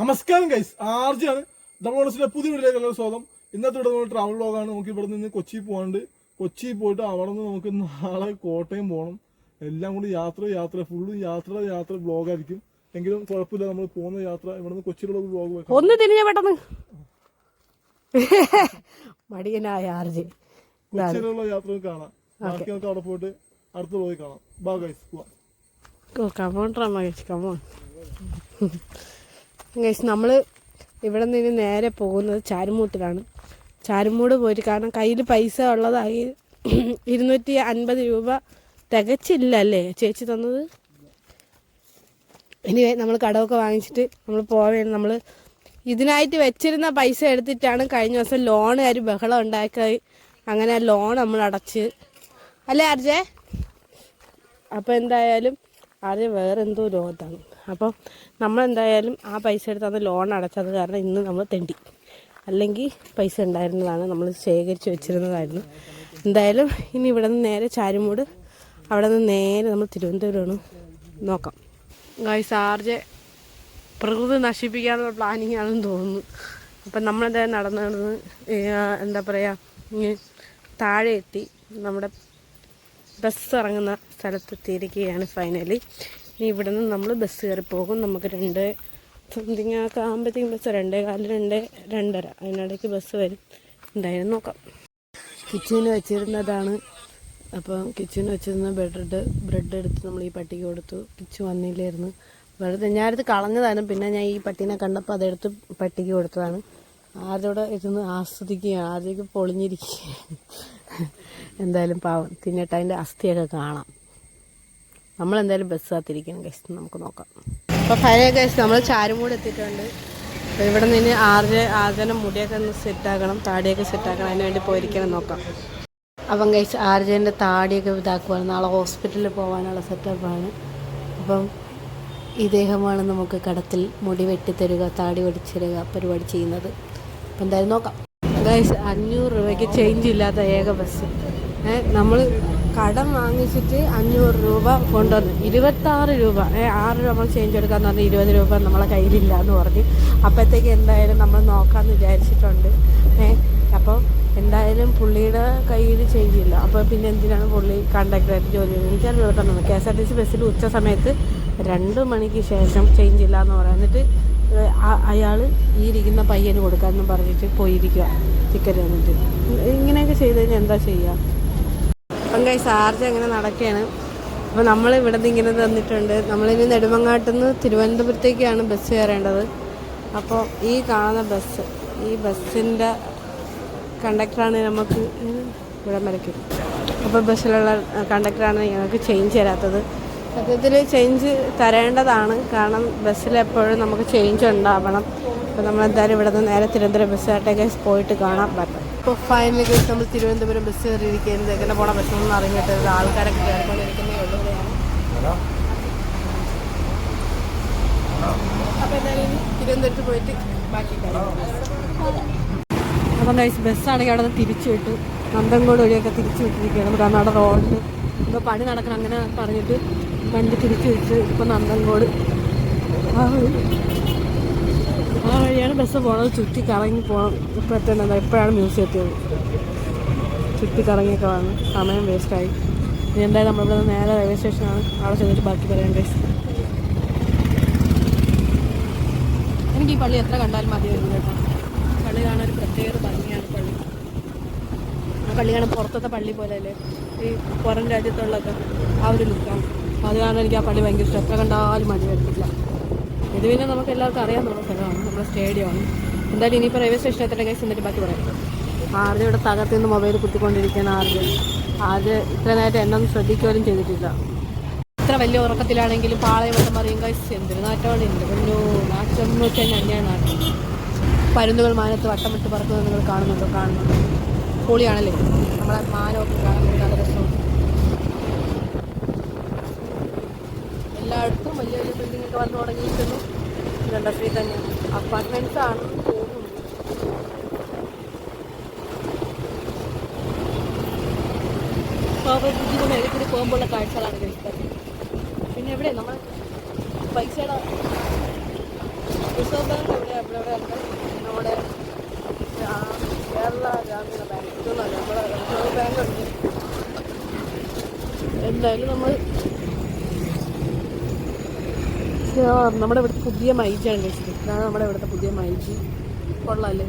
നമസ്കാരം ഗൈസ് ആർജിയാണ്. ഡബിൾസിന്റെ പുതിയ വീട്ടിലേക്കുള്ള സ്വാഗതം. ഇന്നത്തെ ഇവിടെ നമ്മൾ ട്രാവൽ വ്ളോഗാണ് നമുക്ക് ഇവിടെ നിന്ന് കൊച്ചി പോകാണ്ട് കൊച്ചി പോയിട്ട് അവിടെ നിന്ന് നമുക്ക് നാളെ കോട്ടയം പോകണം എല്ലാം കൂടി യാത്ര യാത്ര. ഫുള്ള് യാത്ര യാത്ര ബ്ലോഗായിരിക്കും എങ്കിലും കുഴപ്പമില്ല നമ്മൾ പോകുന്ന യാത്ര ഇവിടെ നിന്ന് കൊച്ചിയിലുള്ള ബ്ലോഗ് ഒന്ന് തിരിഞ്ഞ പെട്ടെന്ന്. മടിയനായ ആർജി. കൊച്ചിയിലുള്ള യാത്ര കാണാം. ബാക്കി നമുക്ക് അവിടെ പോയിട്ട് അടുത്ത ബ്ലോഗ് കാണാം. ബാ ഗൈസ് പോവാം. കമോൺ മകേഷ് കമോൺ ഗൈസ് നമ്മൾ ഇവിടെ നിന്ന് നേരെ പോകുന്നത് ചാരുമൂട്ടിലാണ്. ചാരുമൂട് പോയിട്ട് കാരണം കയ്യിൽ പൈസ ഉള്ളതായി ഇരുന്നൂറ്റി അൻപത് രൂപ തികച്ചില്ല അല്ലേ ചേച്ചി തന്നത്? ഇനി നമ്മൾ കടമൊക്കെ വാങ്ങിച്ചിട്ട് നമ്മൾ പോവുകയാണ് നമ്മൾ ഇതിനായിട്ട് വെച്ചിരുന്ന പൈസ എടുത്തിട്ടാണ് കഴിഞ്ഞ ദിവസം ലോണുകാർ ബഹളം ഉണ്ടാക്കി. അങ്ങനെ ലോൺ നമ്മൾ അടച്ച്. അല്ലേ അർജേ അപ്പോൾ എന്തായാലും ആദ്യം വേറെന്തോ ലോകത്താണ്. അപ്പം നമ്മൾ എന്തായാലും ആ പൈസ എടുത്താണ് ലോൺ അടച്ചത് കാരണം ഇന്ന് നമ്മൾ തെണ്ടി. അല്ലെങ്കിൽ പൈസ ഉണ്ടായിരുന്നതാണ് നമ്മൾ ശേഖരിച്ച് വെച്ചിരുന്നതായിരുന്നു. എന്തായാലും ഇനി ഇവിടെ നിന്ന് നേരെ ചാരുമൂട് അവിടെ നിന്ന് നേരെ നമ്മൾ തിരുവനന്തപുരമാണ്. നോക്കാം. ഗായ്സ് ആർജെ പ്രകൃതി നശിപ്പിക്കാനുള്ള പ്ലാനിങ് ആണെന്ന് തോന്നുന്നു. അപ്പം നമ്മളെന്തായാലും നടന്ന് നടന്ന് എന്താ പറയുക താഴെ എത്തി. നമ്മുടെ ബസ് ഇറങ്ങുന്ന സ്ഥലത്ത് എത്തിയിരിക്കുകയാണ് ഫൈനലി ഇനി ഇവിടെ നിന്ന് നമ്മൾ ബസ് കയറി പോകും. നമുക്ക് രണ്ട് സംതിങ് ഒക്കെ ആകുമ്പോഴത്തേക്കും ബസ് രണ്ടേ കാൽ രണ്ട് രണ്ടര. അതിനിടയ്ക്ക് ബസ് വരും. എന്തായാലും നോക്കാം. കിച്ചണിൽ വെച്ചിരുന്നതാണ്. അപ്പം കിച്ചണിൽ വെച്ചിരുന്ന ബ്രെഡ് ബ്രെഡ് എടുത്ത് നമ്മൾ ഈ പട്ടിക്ക് കൊടുത്തു. കിച്ചു വന്നില്ലായിരുന്നു. വെറുതെ ഞാനടുത്ത് കളഞ്ഞതാണ് പിന്നെ ഞാൻ ഈ പട്ടീനെ കണ്ടപ്പോൾ അതെടുത്ത് പട്ടിക്ക് കൊടുത്തതാണ്. ആരോടെ ഇരുന്ന് ആസ്വദിക്കുകയാണ്. ആദ്യമൊക്കെ പൊളിഞ്ഞിരിക്കുകയാണ്. എന്തായാലും പാവം. തിന്നിട്ട് അതിന്റെ അസ്ഥിയൊക്കെ കാണാം. നമ്മളെന്തായാലും ബസ് കാത്തിരിക്കണം ഗസ്റ്റ് നമുക്ക് നോക്കാം. അപ്പോൾ പഴയ ഗസ്റ്റ് നമ്മൾ ചാരുമൂട് എത്തിയിട്ടുണ്ട്. അപ്പോൾ ഇവിടെ നിന്ന് ആറര ആർജന മുടിയൊക്കെ ഒന്ന് സെറ്റാക്കണം താടിയൊക്കെ സെറ്റാക്കണം അതിന് വേണ്ടി പോയിരിക്കണം നോക്കാം. അപ്പം കഴിച്ച് ആർജന്റെ താടിയൊക്കെ ഇതാക്കുവാണ്. നാളെ ഹോസ്പിറ്റലിൽ പോകാനുള്ള സെറ്റപ്പാണ് അപ്പം ഇദ്ദേഹമാണ് നമുക്ക് കടത്തിൽ മുടി വെട്ടിത്തരുക താടി വെടിച്ചിരുക പരിപാടി ചെയ്യുന്നത്. അപ്പം എന്തായാലും നോക്കാം. ഗൈസ് അഞ്ഞൂറ് രൂപയ്ക്ക് ചേഞ്ച് ഇല്ലാത്ത ഏക ബസ് നമ്മൾ കടം വാങ്ങിച്ചിട്ട് അഞ്ഞൂറ് രൂപ കൊണ്ടുവന്നു. ഇരുപത്താറ് രൂപ. ആറ് രൂപ ചേഞ്ച് എടുക്കാന്ന് പറഞ്ഞാൽ ഇരുപത് രൂപ നമ്മളെ കയ്യിലില്ല എന്ന് പറഞ്ഞു അപ്പോഴത്തേക്ക് എന്തായാലും നമ്മൾ നോക്കാമെന്ന് വിചാരിച്ചിട്ടുണ്ട്. ഏഹ് അപ്പോൾ എന്തായാലും പുള്ളിയുടെ കയ്യിൽ ചേഞ്ച് ഇല്ല. അപ്പോൾ പിന്നെ എന്തിനാണ് പുള്ളി കണ്ടക്ടറായിട്ട് ജോലി ചെയ്യുന്നത്? എനിക്കത് എളുപ്പമാണ് K S R T C ബസ്സിൽ ഉച്ച സമയത്ത് രണ്ട് മണിക്ക് ശേഷം ചേഞ്ച് ഇല്ല എന്ന് പറയാം. എന്നിട്ട് അയാൾ ഈ ഇരിക്കുന്ന പയ്യന് കൊടുക്കാമെന്ന് പറഞ്ഞിട്ട് പോയിരിക്കുക ടിക്കറ്റ് വന്നിട്ട് ഇങ്ങനെയൊക്കെ ചെയ്ത് കഴിഞ്ഞാൽ എന്താ ചെയ്യുക അപ്പം കൈ ചാർജ് അങ്ങനെ നടക്കുകയാണ്. അപ്പോൾ നമ്മൾ ഇവിടെ നിന്ന് ഇങ്ങനെ തന്നിട്ടുണ്ട്. നമ്മളിനി നെടുമങ്ങാട്ടിൽ നിന്ന് തിരുവനന്തപുരത്തേക്കാണ് ബസ് കയറേണ്ടത്. അപ്പോൾ ഈ കാണുന്ന ബസ് ഈ ബസ്സിന്റെ കണ്ടക്ടറാണ് നമുക്ക് ഇവിടെ വരയ്ക്കും. അപ്പോൾ ബസ്സിലുള്ള കണ്ടക്ടറാണ് ഞങ്ങൾക്ക് ചേഞ്ച് തരാത്തത്. സത്യത്തിൽ ചേഞ്ച് തരേണ്ടതാണ്. കാരണം ബസ്സിൽ എപ്പോഴും നമുക്ക് ചേഞ്ച് ഉണ്ടാവണം. അപ്പോൾ നമ്മളെന്തായാലും ഇവിടെ നിന്ന് നേരെ തിരുവനന്തപുരം ബസ്സുകാർട്ടേക്ക് പോയിട്ട് കാണാൻ പറ്റും ഇപ്പോൾ ഫൈനലി കേസ് നമ്മൾ തിരുവനന്തപുരം ബസ് കയറിയിരിക്കുന്നത് എങ്ങനെ പോകണം പറ്റുമെന്ന് അറിഞ്ഞിട്ട് ആൾക്കാരൊക്കെ കയറിക്കൊണ്ടിരിക്കുന്നേ ഉള്ളൂ അപ്പോൾ എന്തായാലും തിരുവനന്തപുരത്ത് പോയിട്ട് ബാക്കി അപ്പം കഴിച്ച് ബസ്സാണെങ്കിൽ അവിടെ നിന്ന് തിരിച്ചു വിട്ടു. നന്തൻകോട് വഴിയൊക്കെ തിരിച്ചു വിട്ടിരിക്കുകയാണ് കാരണം അവിടെ റോഡിൽ ഇപ്പോൾ പണി നടക്കണം അങ്ങനെ പറഞ്ഞിട്ട് വണ്ടി തിരിച്ചു വിട്ട് ഇപ്പം നന്തൻകോട് ആ വഴി ആ വഴിയാണ് ബസ് പോണത്. ചുറ്റി കറങ്ങി പോകണം ഇപ്പം എത്തേണ്ടത് എപ്പോഴാണ് മ്യൂസിയം എത്തിയത്. ചുറ്റി കറങ്ങിയൊക്കെ വന്നു സമയം വേസ്റ്റായി ഇനി എന്തായാലും നമ്മളിവിടെ നേരെ റെയിൽവേ സ്റ്റേഷനാണ് അവിടെ ചെന്നിട്ട് ബാക്കി പറയാൻ കഴിച്ചു എനിക്ക് ഈ പള്ളി എത്ര കണ്ടാലും മതിയായിരുന്നു കേട്ടോ. പള്ളി കാണാൻ ഒരു പ്രത്യേക ഭംഗിയാണ് പള്ളി. ആ പള്ളി കാണാൻ പുറത്തത്തെ പള്ളി പോലെ അല്ലേ ഈ പുറം രാജ്യത്തുള്ളൊക്കെ ആ ഒരു ലുക്കാണ് അത് കാരണം എനിക്ക് ആ പള്ളി ഭയങ്കര ഇഷ്ടം. എത്ര കണ്ടാലും മതി വരത്തില്ല. ഇത് പിന്നെ നമുക്ക് എല്ലാവർക്കും അറിയാവുന്ന സ്ഥലമാണ് നമ്മുടെ സ്റ്റേഡിയമാണ്. എന്തായാലും ഇനിയിപ്പോൾ റെയിൽവേ സ്റ്റേഷൻ എത്തേണ്ട കേസ് എന്നിട്ട് ബാക്കി പറയാം. ആരുടെ ഇവിടെ തകർത്ത് നിന്ന് മൊബൈൽ കുത്തിക്കൊണ്ടിരിക്കുകയാണ് ആദ്യം ആര് ഇത്ര നേരത്തെ എന്നൊന്നും ശ്രദ്ധിക്കുകയും ചെയ്തിട്ടില്ല. ഇത്ര വലിയ ഉറക്കത്തിലാണെങ്കിലും പാളയവട്ടം അറിയും കഴിച്ച് എന്തൊരു നാട്ടമാണ് എന്റെ പൊന്നോ നാട്ടം എന്ന് വെച്ച് കഴിഞ്ഞാൽ അന്യായ നാട്ടം പരുന്നുകൾ മാനത്ത് വട്ടം വിട്ട് പറക്കുന്നത് നിങ്ങൾ കാണുന്നുണ്ടോ? കാണുന്നുണ്ടോ. പൊളിയാണല്ലേ? നമ്മളെ മാനമൊക്കെ കാണാൻ വേണ്ടി നല്ല രസമുണ്ട് എല്ലായിടത്തും വലിയ വലിയ ബിൽഡിംഗ് ഒക്കെ വന്നു തുടങ്ങിയിരിക്കുന്നു. ഇൻഡസ്ട്രി തന്നെ. അപ്പാർട്ട്മെന്റ്സ് ആണെന്ന് തോന്നുന്നു പോകുമ്പോഴുള്ള കാഴ്ചകളാണ് കഴിച്ചത് പിന്നെ എവിടെ നമ്മൾ പൈസയുടെ റിസർവ് ബാങ്ക് ഇവിടെ അവിടെ ഇവിടെ ഉണ്ട്? നമ്മുടെ കേരള ഗ്രാമീണ ബാങ്ക്. ഇതൊന്നല്ല നമ്മുടെ റിസർവ് ബാങ്ക് ഉണ്ട്. എന്തായാലും നമ്മൾ നമ്മുടെ ഇവിടുത്തെ പുതിയ മൈജിയാണ് കഴിച്ചത്. ഇതാണ് നമ്മുടെ ഇവിടുത്തെ പുതിയ മൈജി. കൊള്ളാല്ലേ?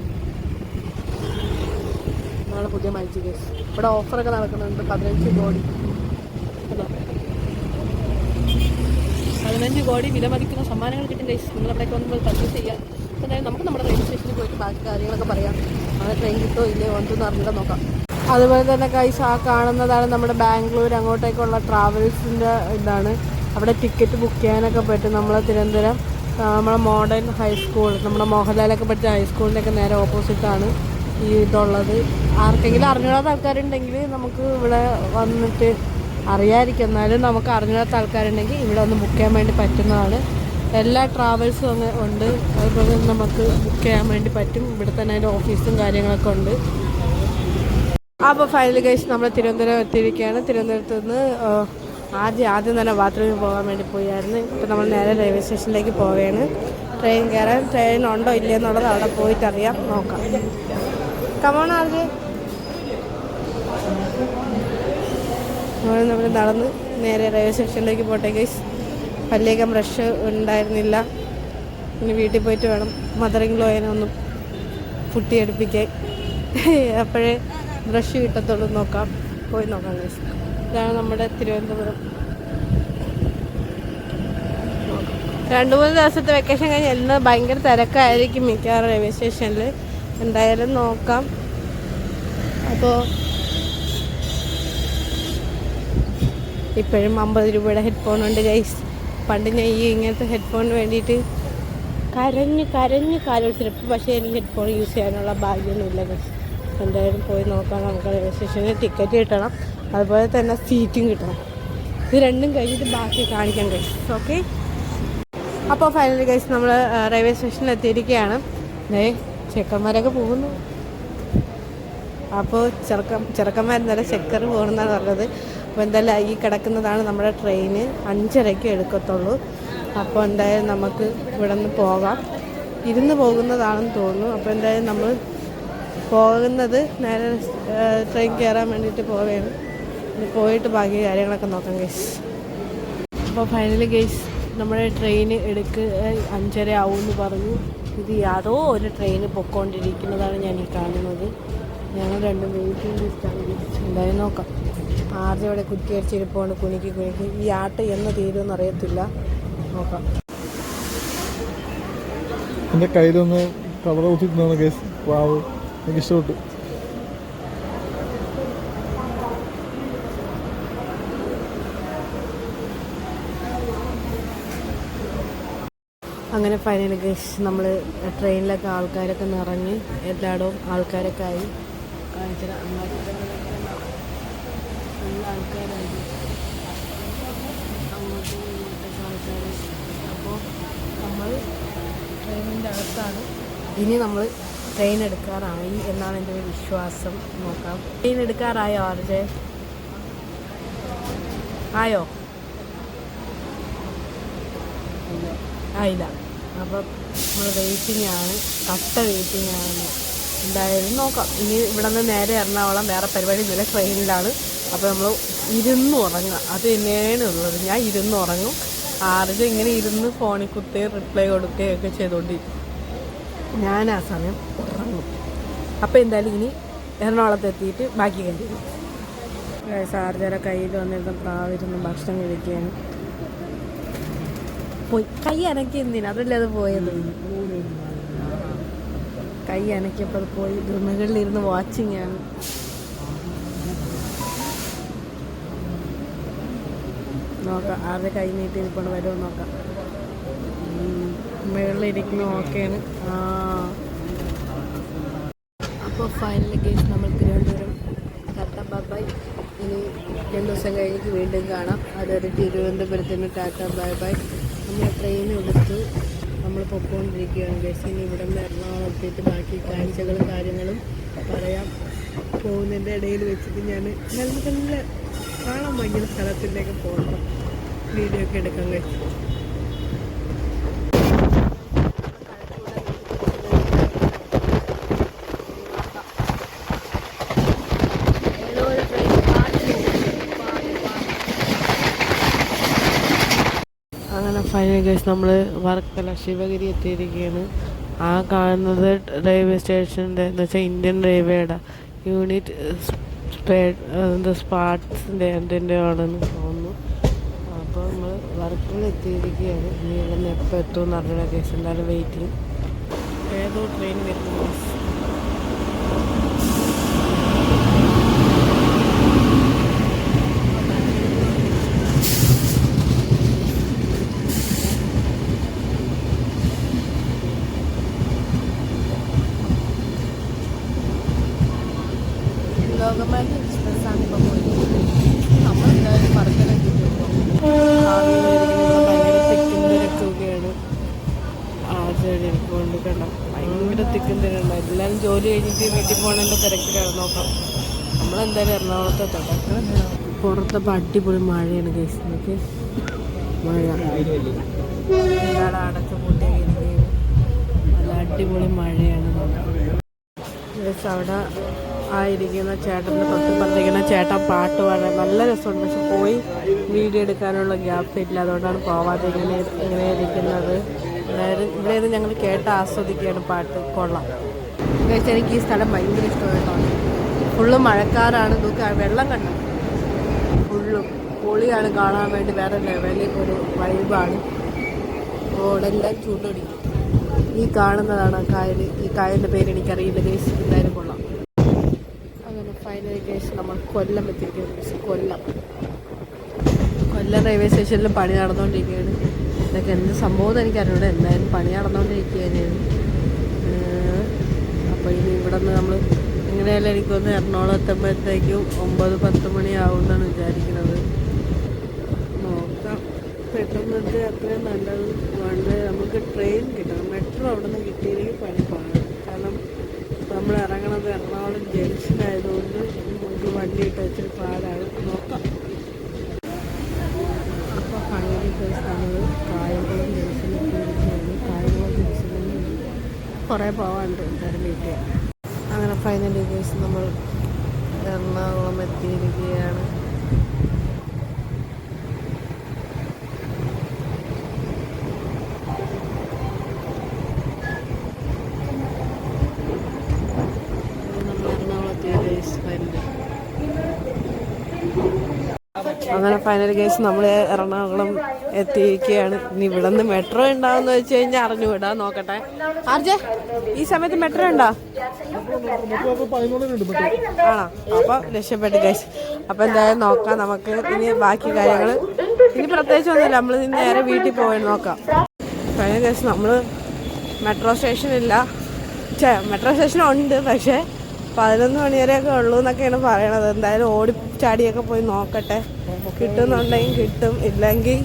ഇതാണ് പുതിയ മൈജി കേസ് ഇവിടെ ഓഫറൊക്കെ നടക്കുന്നുണ്ട്. പതിനഞ്ച് കോടി. പതിനഞ്ച് കോടി വില മതിക്കുന്ന സമ്മാനങ്ങൾ കിട്ടും കേസ് നിങ്ങൾ അവിടേക്ക് വന്ന് പർച്ചേസ് ചെയ്യാം എന്തായാലും നമുക്ക് നമ്മുടെ റെയിൽവേ സ്റ്റേഷനിൽ പോയിട്ട് ബാക്കി കാര്യങ്ങളൊക്കെ പറയാം. അങ്ങനെ ട്രെയിൻ കിട്ടോ ഇല്ലയോ എന്തെന്ന് അറിഞ്ഞിട്ട് നോക്കാം. അതുപോലെ തന്നെ കൈസ് ആ കാണുന്നതാണ് നമ്മുടെ ബാംഗ്ലൂർ അങ്ങോട്ടേക്കുള്ള ട്രാവൽസിന്റെ ഇതാണ്. അവിടെ ടിക്കറ്റ് ബുക്ക് ചെയ്യാനൊക്കെ പറ്റും. നമ്മളെ തിരുവനന്തപുരം നമ്മളെ മോഡേൺ ഹൈസ്കൂൾ നമ്മുടെ മോഹൻലാലൊക്കെ പറ്റിയ ഹൈസ്കൂളിന്റെയൊക്കെ നേരെ ഓപ്പോസിറ്റാണ് ഈ ഇതുള്ളത്. ആർക്കെങ്കിലും അറിഞ്ഞൂടാത്ത ആൾക്കാരുണ്ടെങ്കിൽ നമുക്ക് ഇവിടെ വന്നിട്ട് അറിയാതിരിക്കും എന്നാലും നമുക്ക് അറിഞ്ഞാത്ത ആൾക്കാരുണ്ടെങ്കിൽ ഇവിടെ ഒന്ന് ബുക്ക് ചെയ്യാൻ വേണ്ടി പറ്റുന്നതാണ്. എല്ലാ ട്രാവൽസും അങ്ങ് ഉണ്ട്. അതുപോലെ നമുക്ക് ബുക്ക് ചെയ്യാൻ വേണ്ടി പറ്റും. ഇവിടെ തന്നെ അതിന്റെ ഓഫീസും കാര്യങ്ങളൊക്കെ ഉണ്ട്. അപ്പോൾ ഫൈനൽ കഴിച്ച് നമ്മൾ തിരുവനന്തപുരം എത്തിയിരിക്കുകയാണ്. തിരുവനന്തപുരത്ത് നിന്ന് ആദ്യം ആദ്യം തന്നെ ബാത്റൂമിൽ പോകാൻ വേണ്ടി പോയായിരുന്നു. ഇപ്പം നമ്മൾ നേരെ റെയിൽവേ സ്റ്റേഷനിലേക്ക് പോവുകയാണ്. ട്രെയിൻ കയറാൻ ട്രെയിൻ ഉണ്ടോ ഇല്ലയോ എന്നുള്ളത് അവിടെ പോയിട്ട് അറിയാം നോക്കാം കമോൺ ആർജെ നമ്മൾ നടന്ന് നേരെ റെയിൽവേ സ്റ്റേഷനിലേക്ക് പോട്ടെ ഗൈസ് പല്ലേക്കാൻ ബ്രഷ് ഉണ്ടായിരുന്നില്ല. ഇനി വീട്ടിൽ പോയിട്ട് വേണം. ലോയനെ ഒന്ന് പുട്ടിയെടുപ്പിക്കാൻ അപ്പോഴേ ബ്രഷ് കിട്ടത്തുള്ളൂ നോക്കാം. പോയി നോക്കാം ഗൈസ് ഇതാണ് നമ്മുടെ തിരുവനന്തപുരം. രണ്ടു മൂന്ന് ദിവസത്തെ വെക്കേഷൻ കഴിഞ്ഞ് എല്ലാം ഭയങ്കര തിരക്കായിരിക്കും മിക്കവാറും റെയിൽവേ സ്റ്റേഷനിൽ എന്തായാലും നോക്കാം. അപ്പോൾ ഇപ്പോഴും അമ്പത് രൂപയുടെ ഹെഡ്ഫോൺ ഉണ്ട് ഗൈസ് പണ്ട് ഞാൻ ഈ ഇങ്ങനത്തെ ഹെഡ്ഫോണിന് വേണ്ടിയിട്ട് കരഞ്ഞ് കരഞ്ഞ് കാലോടിച്ചിട്ട് പക്ഷേ എനിക്ക് ഹെഡ്ഫോൺ യൂസ് ചെയ്യാനുള്ള ഭാഗ്യമൊന്നുമില്ല ഗൈസ് എന്തായാലും പോയി നോക്കാം. നമുക്ക് റെയിൽവേ സ്റ്റേഷനിൽ ടിക്കറ്റ് കിട്ടണം. അതുപോലെ തന്നെ സീറ്റും കിട്ടണം. ഇത് രണ്ടും കഴിഞ്ഞിട്ട് ബാക്കി കാണിക്കാൻ കഴിയും. ഓക്കെ അപ്പോൾ ഫൈനലി ഗൈസ് നമ്മൾ റെയിൽവേ സ്റ്റേഷനിൽ എത്തിയിരിക്കുകയാണ്. ദേ ചെക്കന്മാരൊക്കെ പോകുന്നു. അപ്പോൾ ചെറുക്കം ചെറുക്കന്മാരെന്നല്ല ചെക്കർ പോകണമെന്നാണ് പറഞ്ഞത്. അപ്പോൾ എന്തായാലും ഈ കിടക്കുന്നതാണ് നമ്മുടെ ട്രെയിന് അഞ്ചരയ്ക്ക് എടുക്കത്തുള്ളൂ. അപ്പോൾ എന്തായാലും നമുക്ക് ഇവിടെ നിന്ന് പോകാം. ഇരുന്ന് പോകുന്നതാണെന്ന് തോന്നുന്നു. അപ്പോൾ എന്തായാലും നമ്മൾ പോകുന്നത് നേരെ ട്രെയിൻ കയറാൻ വേണ്ടിയിട്ട് പോവുകയാണ്. ഇനി പോയിട്ട് ബാക്കി കാര്യങ്ങളൊക്കെ നോക്കാം ഗേസ് അപ്പോൾ ഫൈനലി ഗേസ് നമ്മുടെ ട്രെയിൻ എടുക്ക് അഞ്ചര ആവും എന്ന് പറഞ്ഞു. ഇത് യാതോ ഒരു ട്രെയിൻ പൊക്കോണ്ടിരിക്കുന്നതാണ് ഞാൻ ഈ കാണുന്നത്. ഞങ്ങൾ രണ്ടും വെയിറ്റിംഗ് ലിസ്റ്റാണ് എന്തായാലും നോക്കാം. ആദ്യം ഇവിടെ കുറ്റി കുനിക്ക് കുനിക്ക്. ഈ ആട്ട് എന്ന് തീരുമെന്ന് അറിയത്തില്ല. നോക്കാം. എന്റെ കയ്യിലൊന്ന് കളർ കുത്തിട്ടുണ്ടാണ് കേസ് വാവ്. എനിക്ക് ഇഷ്ടപ്പെട്ടു അങ്ങനെ ഗസ് നമ്മൾ ട്രെയിനിലൊക്കെ ആൾക്കാരൊക്കെ നിറഞ്ഞ് എല്ലായിടവും ആൾക്കാരൊക്കെ ആയി. നമ്മൾ ഇനി നമ്മൾ ട്രെയിൻ എടുക്കാറായി എന്നാണ് എന്റെ ഒരു വിശ്വാസം നോക്കാം. ട്രെയിൻ എടുക്കാറായോ ആർജെ? ആയോ? ആയില്ല. അപ്പം നമ്മൾ വെയിറ്റിംഗ് ആണ്. കട്ട വെയിറ്റിംഗ് ആണ്. എന്തായാലും നോക്കാം. ഇനി ഇവിടെ നിന്ന് നേരെ എറണാകുളം വേറെ പരിപാടി ഇന്നലെ ട്രെയിനിലാണ് അപ്പോൾ നമ്മൾ ഇരുന്ന് ഉറങ്ങുക അത് തന്നെയാണ് ഉള്ളത്. ഞാൻ ഇരുന്ന് ഉറങ്ങും. ആരുടെ ഇങ്ങനെ ഇരുന്ന് ഫോണിൽ കുത്തി റിപ്ലൈ കൊടുക്കുകയൊക്കെ ചെയ്തുകൊണ്ടിരിക്കും. ഞാൻ ആ സമയം ഉറങ്ങും. അപ്പോൾ എന്തായാലും ഇനി എറണാകുളത്ത് എത്തിയിട്ട് ബാക്കി കഴിഞ്ഞു സാർജയുടെ കയ്യിൽ വന്നിരുന്ന പ്രാവിരുന്ന് ഭക്ഷണം കഴിക്കുകയാണ്. പോയി. കൈ അനക്കി എന്തിനാ? അതല്ലേ അത് പോയത്? കൈ അനക്കിയപ്പോൾ അത് പോയി. മുകളിലിരുന്ന് വാച്ചിങ് ആണ്. നോക്കാം. ആരുടെ കൈ നീട്ടി ഇപ്പോൾ വരുമോ നോക്കാം. മുകളിലിരിക്കുന്നു. ഓക്കെയാണ് ആ. അപ്പോൾ ഫൈനൽ കേസ് നമ്മൾ തിരുവനന്തപുരം ടാറ്റ ബാബായ് ഇനി രണ്ട് ദിവസം കഴിഞ്ഞിട്ട് വീണ്ടും കാണാം. അതായത് തിരുവനന്തപുരത്തിന് ടാറ്റ ബൈ ബൈ. നമ്മൾ ട്രെയിൻ എടുത്ത് നമ്മൾ പൊക്കോണ്ടിരിക്കുകയാണ്. ഗസ് ഇനി ഇവിടെ നിന്ന് എറണാകുളത്തേക്ക് ബാക്കി കാഴ്ചകളും കാര്യങ്ങളും പറയാം. പോകുന്നതിന്റെ ഇടയിൽ വെച്ചിട്ട് ഞാൻ നല്ല നല്ല കാണാൻ ഭയങ്കര സ്ഥലത്തിന്റെയൊക്കെ പോകണം വീഡിയോ ഒക്കെ എടുക്കാൻ കഴിച്ചു ഫൈനൽ കേസ് നമ്മൾ വർക്കല ശിവഗിരി എത്തിയിരിക്കുകയാണ് ആ കാണുന്നത് റെയിൽവേ സ്റ്റേഷന്റെ എന്ന് വെച്ചാൽ ഇന്ത്യൻ റെയിൽവേയുടെ യൂണിറ്റ് എന്താ സ്പാർട്സിന്റെ എന്തിന്റെ ആണെന്ന് തോന്നുന്നു. അപ്പോൾ നമ്മൾ വർക്കല എത്തിയിരിക്കുകയാണ് നിന്ന് എപ്പോൾ എത്തും എന്ന് അറിഞ്ഞ കേസ് എന്തായാലും വെയിറ്റിംഗ് ഏതോ ട്രെയിൻ വരുന്നു ലോകമാന്യ എക്സ്പ്രസ്സാണ് ഇപ്പോൾ പോയി നമ്മൾ എന്തായാലും പറക്കലെത്തിയിട്ടുണ്ട് ഭയങ്കര തിക്കും തിരക്കുകയാണ് ആചാര്യക്കൊണ്ട് കണ്ട ഭയങ്കര തിക്കും തിരക്കുണ്ട് എല്ലാവരും ജോലി കഴിഞ്ഞിട്ട് വീട്ടിൽ പോകണതിന്റെ തിരക്കിലാണ് നോക്കാം നമ്മളെന്തായാലും എറണാകുളത്തെ തൊട്ടെ പുറത്തപ്പോൾ അടിപൊളി മഴയാണ് കേസ് മഴ. അടച്ച നല്ല അടിപൊളി മഴയാണ് നോക്കാം. അവിടെ ആയിരിക്കുന്ന ചേട്ടന്റെ തൊട്ടിപ്പുറത്തിരിക്കുന്ന ചേട്ടൻ പാട്ട് പാടാൻ നല്ല രസമുണ്ട്. പക്ഷെ പോയി വീഡിയോ എടുക്കാനുള്ള ഗ്യാപ്പ് ഇല്ല. അതുകൊണ്ടാണ് പോവാതെ ഇങ്ങനെ ഇങ്ങനെ ഇരിക്കുന്നത്. ഇവിടെ നിന്ന് ഞങ്ങൾ കേട്ട് ആസ്വദിക്കുകയാണ് പാട്ട്. കൊള്ളാം. കഴിച്ചാൽ എനിക്ക് ഈ സ്ഥലം ഭയങ്കര ഇഷ്ടമായിട്ടോ ഫുള്ള് മഴക്കാറാണ്. നോക്കുക വെള്ളം കണ്ടു? ഫുള്ളും പൊളിയാണ് കാണാൻ വേണ്ടി വേറെ ലെവലിൽ ഒരു വൈബാണ് ഓടെല്ലാം ചൂണ്ടൊടിക്കും. ഈ കാണുന്നതാണ് ആ കായൽ ഈ കായലിന്റെ പേര് എനിക്കറിയില്ല. ഗേസ് കൊള്ളാം. അങ്ങനെ ഫൈനൽ ഗേസ് നമ്മൾ കൊല്ലം എത്തിയിരിക്കുന്നു. കൊല്ലം. കൊല്ലം റെയിൽവേ സ്റ്റേഷനിൽ പണി നടന്നുകൊണ്ടിരിക്കുകയാണ്. ഇതൊക്കെ എന്ത് സംഭവം എനിക്കറിയില്ല എന്തായാലും പണി നടന്നുകൊണ്ടിരിക്കുകയാണ്. അപ്പോൾ ഇനി ഇവിടെ നിന്ന് നമ്മൾ എങ്ങനെയായാലും എനിക്കൊന്ന് എറണാകുളം എത്തുമ്പോഴത്തേക്കും ഒമ്പത് പത്ത് മണിയാവുമെന്നാണ് വിചാരിക്കുന്നത്. നോക്കാം. പെട്ടെന്നിട്ട് അത്രയും നല്ലത് വേണ്ട? നമുക്ക് ട്രെയിൻ കിട്ടണം. മെട്രോ അവിടെ നിന്ന് കിട്ടിയില്ലെങ്കിൽ പണി പാടും. കാരണം നമ്മൾ ഇറങ്ങണത് എറണാകുളം ജംഗ്ഷനായതുകൊണ്ട് നമുക്ക് വണ്ടി ഇട്ട് വെച്ചിട്ട് പാടാണ്. നോക്കാം. അപ്പോൾ ഫൈനലി കുറേ പോകാനുണ്ട് എന്തായാലും വീട്ടിൽ അങ്ങനെ ഫൈനലി കേസ് നമ്മൾ എറണാകുളം എത്തിയിരിക്കുകയാണ്. അങ്ങനെ ഫൈനൽ കേസ് നമ്മൾ എറണാകുളം എത്തിയിരിക്കുകയാണ് ഇനി ഇവിടെ നിന്ന് മെട്രോ ഉണ്ടാവുന്ന വെച്ച് കഴിഞ്ഞാൽ അറിഞ്ഞുവിടാ നോക്കട്ടെ. ആർജെ ഈ സമയത്ത് മെട്രോ ഉണ്ടോ? ആണോ? അപ്പൊ രക്ഷപ്പെട്ടു കേസ് അപ്പൊ എന്തായാലും നോക്കാം നമുക്ക് ഇനി ബാക്കി കാര്യങ്ങൾ ഇനി പ്രത്യേകിച്ച് ഒന്നുമില്ല നമ്മൾ ഇനി നേരെ വീട്ടിൽ പോയി നോക്കാം. ഫൈനൽ കേസ് നമ്മൾ മെട്രോ സ്റ്റേഷനില്ല മെട്രോ സ്റ്റേഷൻ ഉണ്ട് പക്ഷേ പതിനൊന്ന് മണിവരെയൊക്കെ ഉള്ളൂ എന്നൊക്കെയാണ് പറയണത്. എന്തായാലും ഓടി ചാടിയൊക്കെ പോയി നോക്കട്ടെ. കിട്ടുന്നുണ്ടെങ്കിൽ കിട്ടും. ഇല്ലെങ്കിൽ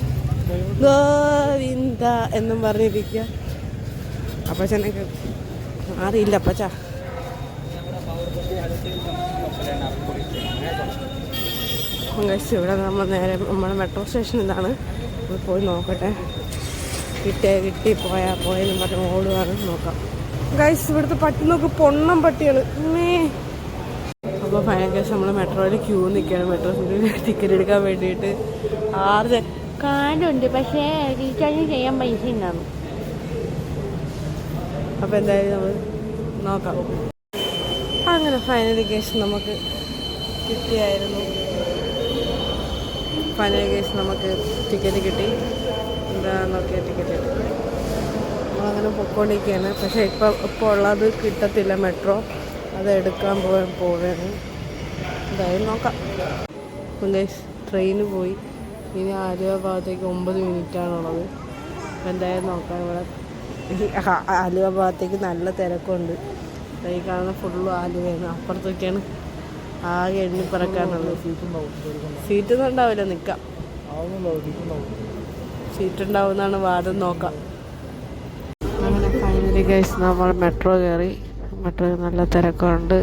ഗോവിന്ദ എന്നും പറഞ്ഞിരിക്കുക. അപ്പച്ചനൊക്കെ അറിയില്ല അപ്പച്ച. ഇവിടെ നമ്മൾ നേരെ നമ്മുടെ മെട്രോ സ്റ്റേഷൻ ഇതാണ് പോയി നോക്കട്ടെ. കിട്ടിയ കിട്ടി പോയാൽ പോയെന്നും പറഞ്ഞ് ഓടുകയാണ് നോക്കാം. ഗൈസ് ഇവിടുത്തെ പട്ടി നോക്ക് പൊണ്ണം പട്ടിയാണ് മേ അപ്പോൾ ഫൈനൽ കേസ് നമ്മൾ മെട്രോയിൽ ക്യൂ നിൽക്കുകയാണ് മെട്രോ ടിക്കറ്റ് എടുക്കാൻ വേണ്ടിയിട്ട് ആറ് കാർഡുണ്ട് പക്ഷേ റീചാർജ് ചെയ്യാൻ പൈസ ഉണ്ടാവും അപ്പോൾ എന്തായാലും നമ്മൾ നോക്കാം. അങ്ങനെ ഫൈനൽ കേസ് നമുക്ക് കിട്ടിയായിരുന്നു. ഫൈനൽ കേസ് നമുക്ക് ടിക്കറ്റ് കിട്ടി. എന്താ നോക്കിയ ടിക്കറ്റ് കിട്ടി. നമ്മളങ്ങനെ പൊക്കോണ്ടിരിക്കുകയാണ്. പക്ഷേ ഇപ്പോൾ ഇപ്പോൾ ഉള്ളത് കിട്ടത്തില്ല മെട്രോ. അത് എടുക്കാൻ പോകാൻ പോവുകയാണ് എന്തായാലും നോക്കാം. ഗൈസ് ട്രെയിന് പോയി. ഇനി ആലുവ ഭാഗത്തേക്ക് ഒമ്പത് മിനിറ്റാണുള്ളത്. എന്തായാലും നോക്കാം ഇവിടെ. ആലുവ ഭാഗത്തേക്ക് നല്ല തിരക്കുണ്ട്. ഈ കാണുന്ന ഫുള്ളും ആലുവയാണ് അപ്പുറത്തൊക്കെയാണ് ആകെ എണ്ണി പറക്കാനുള്ളത് സീറ്റുണ്ടാവും സീറ്റൊന്നും ഉണ്ടാവില്ല. നിൽക്കാം സീറ്റ് ഉണ്ടാവുന്നതാണ് വാദം. നോക്കാം. അങ്ങനെ ഫൈനലി ഗൈസ് നമ്മൾ മെട്രോ കയറി മെട്രോ നല്ല തിരക്കുണ്ട്.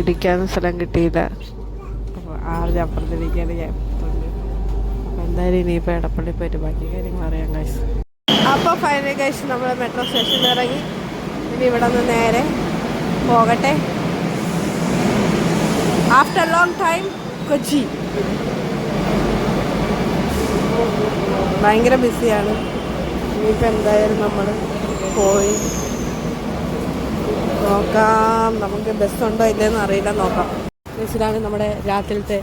ഇരിക്കാനും സ്ഥലം കിട്ടിയില്ല. അപ്പോൾ ആർജ് അപ്പുറത്തിരിക്കാൻ ഇപ്പുറത്തുണ്ട് അപ്പോൾ എന്തായാലും ഇനിയിപ്പോൾ എടപ്പള്ളി പോയിട്ട് ബാക്കി കാര്യങ്ങൾ അറിയാം ഗൈസ് അപ്പോൾ ഫൈനലി ഗൈസ് നമ്മൾ മെട്രോ സ്റ്റേഷനിൽ ഇറങ്ങി. ഇനി ഇവിടെ നിന്ന് നേരെ പോകട്ടെ. After long time Kochi. ഭയങ്കര ബിസിയാണ് ഇനിയിപ്പോൾ എന്തായാലും നമ്മൾ പോയി. നോക്കാം. നമുക്ക് ബസ്സുണ്ടോ ഇല്ലയെന്ന് അറിയില്ല. നോക്കാം. ബസ്സിലാണ് നമ്മുടെ രാത്രിയിലത്തെ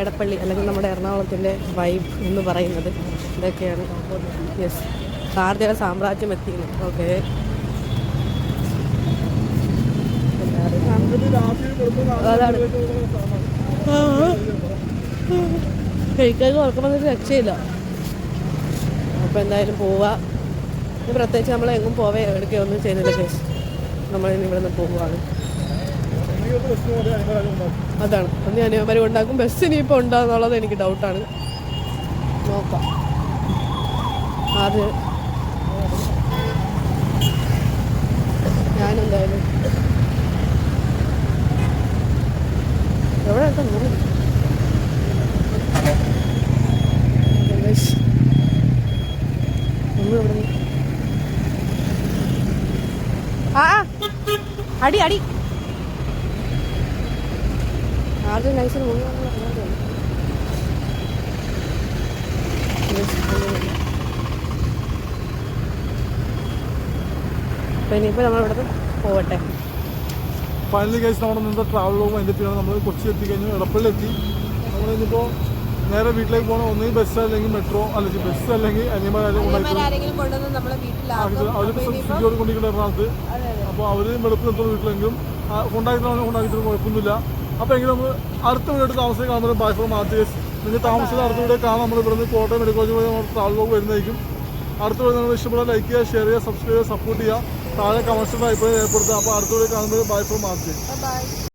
എടപ്പള്ളി അല്ലെങ്കിൽ നമ്മുടെ എറണാകുളത്തിന്റെ വൈബ് എന്ന് പറയുന്നത് ഇതൊക്കെയാണ്. യെസ് കാർത്തിക സാമ്രാജ്യം എത്തിയത് ഓക്കെ. കഴിക്കാൻ ഓർക്കണമെന്നൊരു രക്ഷയില്ല. അപ്പോൾ എന്തായാലും ഇനി പ്രത്യേകിച്ച് നമ്മൾ എങ്ങും പോവേ എടുക്കുകയോ ഒന്നും ചെയ്യുന്നില്ല. കേസ് നമ്മൾ ഇനി ഇവിടെ നിന്ന് പോവുകയാണ് അതാണ്. ഒന്ന് അനിയന്മാരും ഉണ്ടാക്കും. ബസ് ഇനിയിപ്പോൾ ഉണ്ടാകുന്നുള്ളത് എനിക്ക് ഡൗട്ടാണ് നോക്കാം. അത് ഞാനെന്തായാലും എവിടെ എത്താൻ നോക്കും ഒന്നും എവിടെ നിന്ന് ആ ആ. അടി അടി. ആദ്യം നൈസിന് അപ്പം ഇനിയിപ്പോൾ നമ്മളിവിടുന്ന് പോവട്ടെ. ഫൈനലി കേസ് നമ്മുടെ ട്രാവൽ പോകുമ്പോൾ അതിന്റെ പിന്നെ നമ്മൾ കൊച്ചി എത്തിക്കഴിഞ്ഞു എടപ്പള്ളി എത്തി നമ്മൾ ഇനിയിപ്പോൾ നേരെ വീട്ടിലേക്ക് പോകണം ഒന്നുകിൽ ബസ് അല്ലെങ്കിൽ മെട്രോ അല്ലെങ്കിൽ ബസ് അല്ലെങ്കിൽ അനിയന്മാരും ഉണ്ടാക്കി ആരെങ്കിലും കൊണ്ടുവന്ന് സ്വിഗ്ഗിയോട് കൊണ്ടിരിക്കുന്ന എറണാകുളത്ത് അപ്പോൾ അവർ വെളുപ്പ് നിർത്തുന്ന വീട്ടിലെങ്കിലും കൊണ്ടാക്കിട്ടാണെങ്കിൽ ഉണ്ടാക്കിയിട്ട് കുഴപ്പമൊന്നുമില്ല. അപ്പോൾ എങ്കിലും നമ്മൾ അടുത്ത വീട് താമസം കാണുമ്പോൾ ബൈ മാറ്റി നിങ്ങൾ താമസിച്ച അടുത്ത വീട് കാണാൻ നമ്മൾ ഇവിടുന്ന് കോട്ടയം മെഡിക്കൽ കോളേജ് ട്രാവൽ പോകും വരുന്നതായിരിക്കും. അടുത്ത വീട് നിങ്ങൾ ഇഷ്ടപ്പെടാൻ ലൈക്ക് ചെയ്യുക ഷെയർ ചെയ്യുക സബ്സ്ക്രൈബ് ചെയ്യുക സപ്പോർട്ട് ചെയ്യുക. താഴെ കമൻസ് അഭിപ്രായം ഏർപ്പെടുത്തുക അപ്പോൾ അടുത്ത വീട് കാണുമ്പോൾ ബൈ മാറ്റി